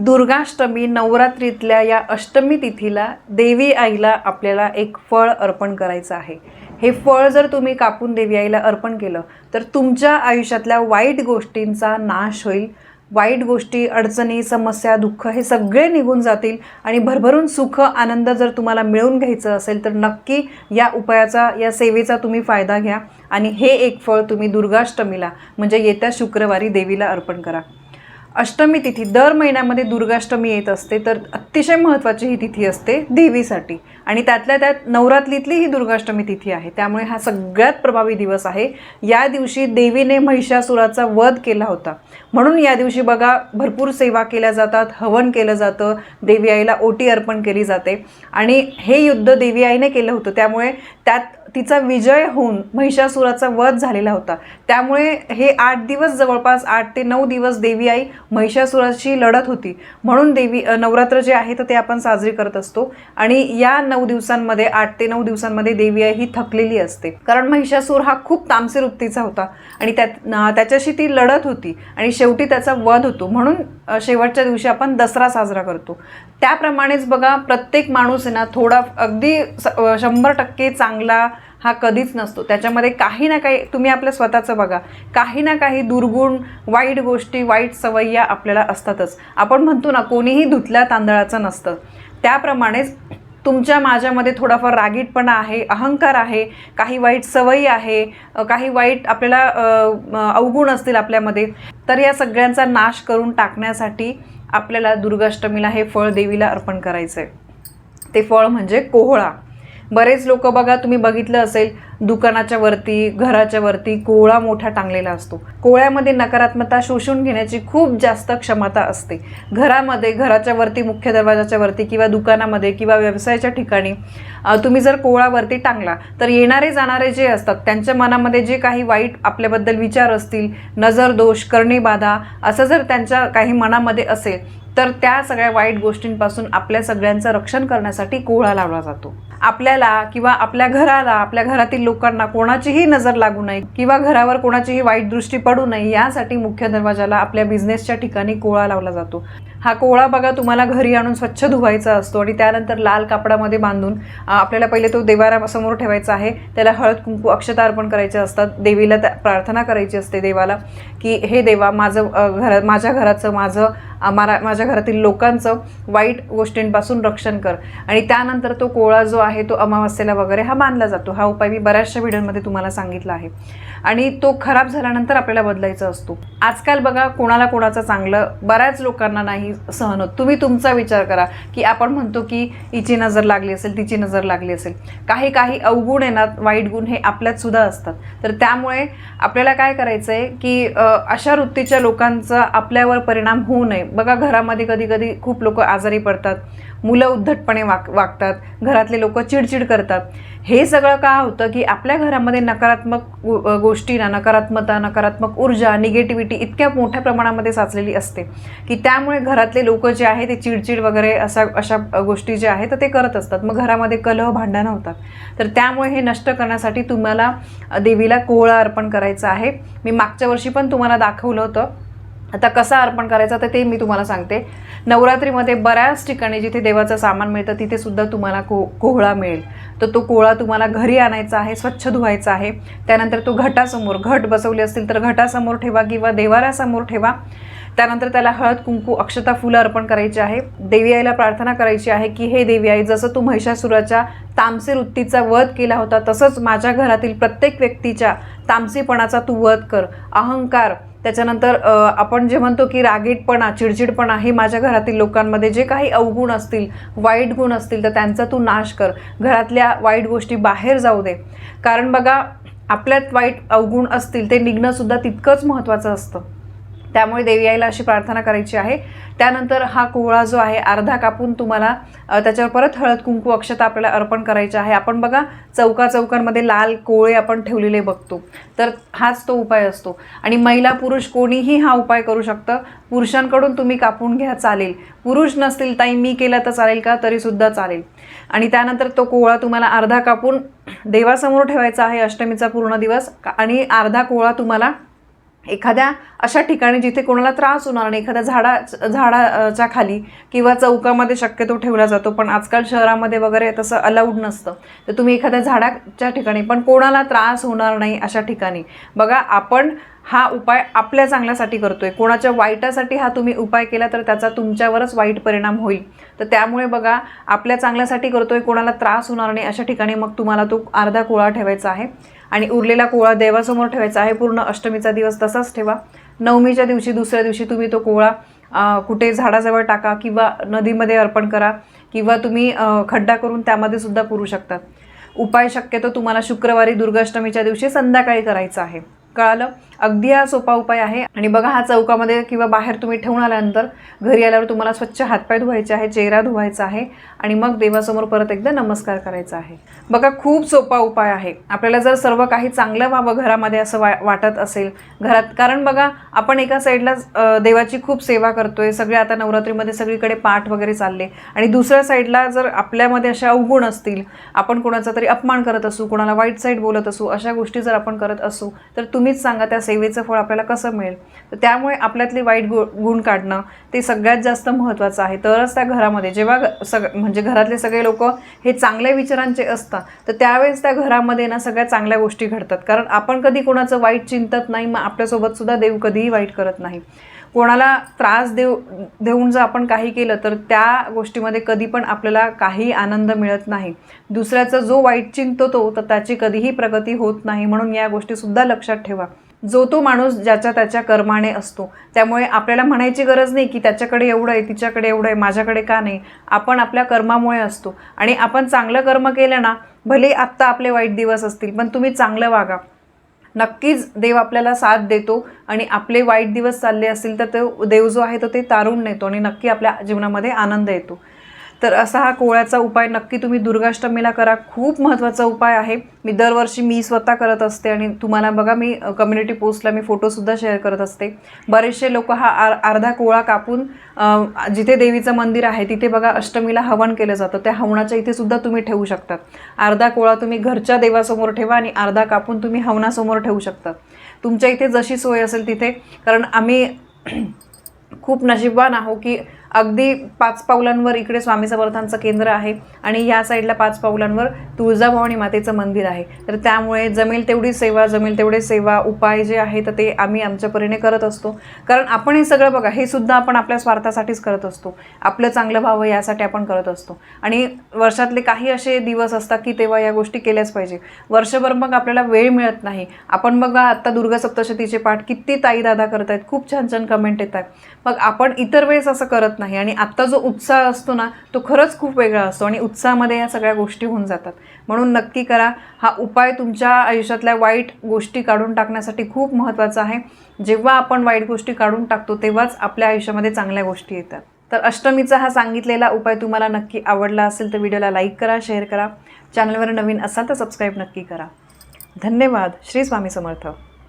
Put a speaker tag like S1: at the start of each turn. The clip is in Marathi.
S1: दुर्गाष्टमी नवरात्रीतल्या या अष्टमी तिथीला देवी आईला आपल्याला एक फळ अर्पण करायचं आहे. हे फळ जर तुम्ही कापून देवी आईला अर्पण केलं तर तुमच्या आयुष्यातल्या वाईट गोष्टींचा नाश होईल. वाईट गोष्टी अडचणी समस्या दुःख हे सगळे निघून जातील आणि भरभरून सुख आनंद जर तुम्हाला मिळवून घ्यायचं असेल तर नक्की या उपायाचा या सेवेचा तुम्ही फायदा घ्या आणि हे एक फळ तुम्ही दुर्गाष्टमीला म्हणजे येत्या शुक्रवारी देवीला अर्पण करा. अष्टमी तिथी दर महिन्यामध्ये दुर्गाष्टमी येत असते तर अतिशय महत्त्वाची ही तिथी असते देवीसाठी. आणि त्यातल्या त्यात नवरात्रीतली ही दुर्गाष्टमी तिथी आहे. त्यामुळे हा सगळ्यात प्रभावी दिवस आहे. या दिवशी देवीने महिषासुराचा वध केला होता. म्हणून या दिवशी बघा भरपूर सेवा केल्या जातात हवन केलं जातं देवी आईला ओटी अर्पण केली जाते. आणि हे युद्ध देवी आईने केलं होतं. त्यामुळे त्यात तिचा विजय होऊन महिषासुराचा वध झालेला होता. त्यामुळे हे आठ दिवस जवळपास आठ ते नऊ दिवस देवी आई महिषासुराशी लढत होती. म्हणून देवी नवरात्र जे आहे तर ते आपण साजरी करत असतो. आणि या नऊ दिवसांमध्ये आठ ते नऊ दिवसांमध्ये देवी आई ही थकलेली असते. कारण महिषासूर हा खूप तामसी वृत्तीचा होता आणि त्यात त्याच्याशी ती लढत होती आणि शेवटी त्याचा वध होतो. म्हणून शेवटच्या दिवशी आपण दसरा साजरा करतो. त्याप्रमाणेच बघा प्रत्येक माणूस आहे ना थोडा अगदी स- शंभर टक्के चांगला हा कधीच नसतो. त्याच्यामध्ये काही ना काही तुम्ही आपलं स्वतःचं बघा. काही ना काही दुर्गुण वाईट गोष्टी वाईट सवय्या आपल्याला असतातच. आपण म्हणतो ना कोणीही धुतल्या तांदळाचं नसतं. त्याप्रमाणेच तुमच्या माझ्यामध्ये थोडाफार रागीटपणा आहे अहंकार आहे काही वाईट सवयी आहे काही वाईट आपल्याला अवगुण असतील आपल्यामध्ये तर या सगळ्यांचा नाश करून टाकण्यासाठी आपल्याला दुर्गाष्टमीला हे फळ देवीला अर्पण करायचं आहे ते फळ म्हणजे कोहळा. बरेच लोक बघा तुम्ही बघितलं असेल दुकानाच्या वरती घराच्या वरती कोहळा मोठा टांगलेला असतो. कोहळ्यामध्ये नकारात्मकता शोषून घेण्याची खूप जास्त क्षमता असते. घरामध्ये घराच्या वरती मुख्य दरवाजाच्या वरती किंवा दुकानामध्ये किंवा व्यवसायाच्या ठिकाणी तुम्ही जर कोळावरती टांगला तर येणारे जाणारे जे असतात त्यांच्या मनामध्ये जे काही वाईट आपल्याबद्दल विचार असतील नजर दोष करणीबाधा असं जर त्यांच्या काही मनामध्ये असेल तर त्या सगळ्या वाईट गोष्टींपासून आपल्या सगळ्यांचं रक्षण करण्यासाठी कोहळा लावला जातो. आपल्याला किंवा आपल्या घराला आपल्या घरातील लोकांना कोणाचीही नजर लागू नये किंवा घरावर कोणाचीही वाईट दृष्टी पडू नये यासाठी मुख्य दरवाजाला आपल्या बिझनेसच्या ठिकाणी कोळा लावला जातो. हा कोळा बघा तुम्हाला घरी आणून स्वच्छ धुवायचा असतो आणि त्यानंतर लाल कापडामध्ये बांधून आपल्याला पहिले तो देवारासमोर ठेवायचा आहे. त्याला हळद कुंकू अक्षता अर्पण करायचे असतात. देवीला त्या प्रार्थना करायची असते देवाला की हे देवा माझं घरा घर माझ्या घराचं माझं आम्हाला माझ्या घरातील लोकांचं वाईट गोष्टींपासून रक्षण कर. आणि त्यानंतर तो कोळा जो आहे तो अमावस्येला वगैरे हा मानला जातो. हा उपाय मी बऱ्याचशा व्हिडिओमध्ये तुम्हाला सांगितला आहे. आणि तो खराब झाल्यानंतर आपल्याला बदलायचा असतो. आजकाल बघा कोणाला कोणाचं चांगलं बऱ्याच लोकांना नाही सहन होत. तुम्ही तुमचा विचार करा की आपण म्हणतो की हिची नजर लागली असेल तिची नजर लागली असेल. काही काही अवगुण येणार वाईट गुण हे आपल्यात सुद्धा असतात. तर त्यामुळे आपल्याला काय करायचं आहे की अशा वृत्तीच्या लोकांचा आपल्यावर परिणाम होऊ नये. बघा घरामध्ये कधी कधी खूप लोक आजारी पडतात मुलं उद्धटपणे वाग वागतात घरातले लोक चिडचिड करतात. हे सगळं का होतं की आपल्या घरामध्ये नकारात्मक गोष्टींना नकारात्मकता नकारात्मक ऊर्जा निगेटिव्हिटी इतक्या मोठ्या प्रमाणामध्ये साचलेली असते की त्यामुळे घरातले लोक जे आहे ते चिडचिड वगैरे असा अशा गोष्टी ज्या आहेत तर ते करत असतात. मग घरामध्ये कलह भांडणं होतात. तर त्यामुळे हे नष्ट करण्यासाठी तुम्हाला देवीला कोहळा अर्पण करायचा आहे. मी मागच्या वर्षी पण तुम्हाला दाखवलं होतं. आता कसा अर्पण करायचा तर ते मी तुम्हाला सांगते. नवरात्रीमध्ये बऱ्याच ठिकाणी जिथे देवाचं सामान मिळतं तिथे सुद्धा तुम्हाला को कोहळा मिळेल. तर तो कोहळा तुम्हाला घरी आणायचा आहे स्वच्छ धुवायचा आहे. त्यानंतर तो घटासमोर घट बसवले असतील तर घटासमोर ठेवा किंवा देवाऱ्यासमोर ठेवा. त्यानंतर त्याला हळद कुंकू अक्षता फुलं अर्पण करायची आहे. देवी आईला प्रार्थना करायची आहे की हे देवी आई जसं तू महिषासुराच्या तामसी वृत्तीचा वध केला होता तसंच माझ्या घरातील प्रत्येक व्यक्तीच्या तामसीपणाचा तू वध कर. अहंकार त्याच्यानंतर आपण जे म्हणतो की रागीटपणा चिडचिडपणा हे माझ्या घरातील लोकांमध्ये जे काही अवगुण असतील वाईट गुण असतील तर त्यांचा तू नाश कर. घरातल्या वाईट गोष्टी बाहेर जाऊ दे. कारण बघा आपल्यात वाईट अवगुण असतील ते निघणंसुद्धा तितकंच महत्त्वाचं असतं. त्यामुळे देवी आईला अशी प्रार्थना करायची आहे. त्यानंतर हा कोहळा जो आहे अर्धा कापून तुम्हाला त्याच्यावर परत हळद कुंकू अक्षता आपल्याला अर्पण करायचे आहे. आपण बघा चौका चौकांमध्ये लाल कोळे आपण ठेवलेले बघतो. तर हाच तो उपाय असतो. आणि महिला पुरुष कोणीही हा उपाय करू शकतं. पुरुषांकडून तुम्ही कापून घ्या चालेल. पुरुष नसतील ताई मी केला तर चालेल का? तरीसुद्धा चालेल. आणि त्यानंतर तो कोहळा तुम्हाला अर्धा कापून देवासमोर ठेवायचा आहे. अष्टमीचा पूर्ण दिवस. आणि अर्धा कोहळा तुम्हाला एखाद्या अशा ठिकाणी जिथे कोणाला त्रास होणार नाही एखाद्या झाडा झाडाच्या खाली किंवा चौकामध्ये शक्यतो ठेवला जातो पण आजकाल शहरामध्ये वगैरे तसं अलाउड नसतं. तर तुम्ही एखाद्या झाडाच्या ठिकाणी पण कोणाला त्रास होणार नाही अशा ठिकाणी. बघा आपण हा उपाय आपल्या चांगल्यासाठी करतो आहे कोणाच्या वाईटासाठी हा तुम्ही उपाय केला तर त्याचा तुमच्यावरच वाईट परिणाम होईल. तर त्यामुळे बघा आपल्या चांगल्यासाठी करतो आहे कोणाला त्रास होणार नाही अशा ठिकाणी मग तुम्हाला तो अर्धा कोळा ठेवायचा आहे. आणि उरलेला कोळा देवासमोर ठेवायचा आहे. पूर्ण अष्टमीचा दिवस तसाच ठेवा. नवमीच्या दिवशी दुसऱ्या दिवशी तुम्ही तो कोळा कुठे झाडाजवळ टाका किंवा नदीमध्ये अर्पण करा किंवा तुम्ही खड्डा करून त्यामध्ये सुद्धा पुरू शकतात उपाय शक्यतो तुम्हाला शुक्रवारी दुर्गाष्टमीच्या दिवशी संध्याकाळी करायचा आहे. कळालं? अगदी हा सोपा उपाय आहे. आणि बघा हा चौकामध्ये किंवा बाहेर तुम्ही ठेवून आल्यानंतर घरी आल्यावर तुम्हाला स्वच्छ हातपाय धुवायचे आहे चेहरा धुवायचा आहे आणि मग देवासमोर परत एकदा नमस्कार करायचा आहे. बघा खूप सोपा उपाय आहे. आपल्याला जर सर्व काही चांगलं व्हावं घरामध्ये असं वा वाटत असेल घरात कारण बघा आपण एका साईडला देवाची खूप सेवा करतोय सगळे आता नवरात्रीमध्ये सगळीकडे पाठ वगैरे चालले आणि दुसऱ्या साईडला जर आपल्यामध्ये अशा अवगुण असतील आपण कोणाचा तरी अपमान करत असू कोणाला वाईट साईड बोलत असू अशा गोष्टी जर आपण करत असू तर तुम्हीच सांगा त्या सेवेचं फळ आपल्याला कसं मिळेल? तर त्यामुळे आपल्यातले वाईट गु गुण काढणं ते सगळ्यात जास्त महत्त्वाचं आहे. तरच त्या घरामध्ये जेव्हा सग म्हणजे घरातले सगळे लोक हे चांगल्या विचारांचे असतात तर त्यावेळेस त्या घरामध्ये ना सगळ्या चांगल्या गोष्टी घडतात. कारण आपण कधी कोणाचं वाईट चिंतत नाही मग आपल्यासोबत सुद्धा देव कधीही वाईट करत नाही. कोणाला त्रास देऊ देऊन जर आपण काही केलं तर त्या गोष्टीमध्ये कधी पण आपल्याला काही आनंद मिळत नाही. दुसऱ्याचा जो वाईट चिंततो तर त्याची कधीही प्रगती होत नाही. म्हणून या गोष्टीसुद्धा लक्षात ठेवा. जो तो माणूस ज्याच्या त्याच्या कर्माने असतो. त्यामुळे आपल्याला म्हणायची गरज नाही की त्याच्याकडे एवढं आहे तिच्याकडे एवढं आहे माझ्याकडे का नाही. आपण आपल्या कर्मामुळे असतो. आणि आपण चांगलं कर्म केलं ना भले आत्ता आपले वाईट दिवस असतील पण तुम्ही चांगलं वागा. नक्कीच देव आपल्याला साथ देतो आणि आपले वाईट दिवस चालले असतील तर तो देव जो आहे तो ते तारून नेतो आणि नक्की आपल्या जीवनामध्ये आनंद येतो. तर असा हा कोळ्याचा उपाय नक्की तुम्ही दुर्गाष्टमीला करा. खूप महत्त्वाचा उपाय आहे. मी दरवर्षी मी स्वतः करत असते आणि तुम्हाला बघा मी कम्युनिटी पोस्टला मी फोटोसुद्धा शेअर करत असते. बरेचसे लोक हा आर अर्धा कोळा कापून जिथे देवीचं मंदिर आहे तिथे बघा अष्टमीला हवन केलं जातं. त्या हवनाच्या इथे सुद्धा तुम्ही ठेवू शकतात अर्धा कोळा तुम्ही घरच्या देवासमोर ठेवा आणि अर्धा कापून तुम्ही हवनासमोर ठेवू शकता. तुमच्या इथे जशी सोय असेल तिथे कारण आम्ही खूप नशिबवान आहो की अगदी पाच पावलांवर इकडे स्वामी समर्थांचं केंद्र आहे आणि या साईडला पाच पावलांवर तुळजाभवानी मातेचं मंदिर आहे. तर त्यामुळे जमेल तेवढी सेवा जमेल तेवढे सेवा उपाय जे आहे तर ते आम्ही आमच्या परीने करत असतो. कारण आपण हे सगळं बघा हे सुद्धा आपण आपल्या स्वार्थासाठीच करत असतो. आपलं चांगलं व्हावं यासाठी आपण करत असतो. आणि वर्षातले काही असे दिवस असतात की तेव्हा या गोष्टी केल्याच पाहिजे. वर्षभर मग आपल्याला वेळ मिळत नाही. आपण बघा आत्ता दुर्गा सप्तशतीचे पाठ किती ताई दादा करत आहेत खूप छान छान कमेंट येत आहेत मग आपण इतर वेळेस असं करत नाही. आणि आत्ता जो उत्साह असतो ना तो खरंच खूप वेगळा असतो आणि उत्साहामध्ये या सगळ्या गोष्टी होऊन जातात. म्हणून नक्की करा. हा उपाय तुमच्या आयुष्यातल्या वाईट गोष्टी काढून टाकण्यासाठी खूप महत्त्वाचा आहे. जेव्हा आपण वाईट गोष्टी काढून टाकतो तेव्हाच आपल्या आयुष्यामध्ये चांगल्या गोष्टी येतात. तर अष्टमीचा हा सांगितलेला उपाय तुम्हाला नक्की आवडला असेल तर व्हिडिओला लाईक करा शेअर करा. चॅनलवर नवीन असाल तर सबस्क्राईब नक्की करा. धन्यवाद. श्री स्वामी समर्थ.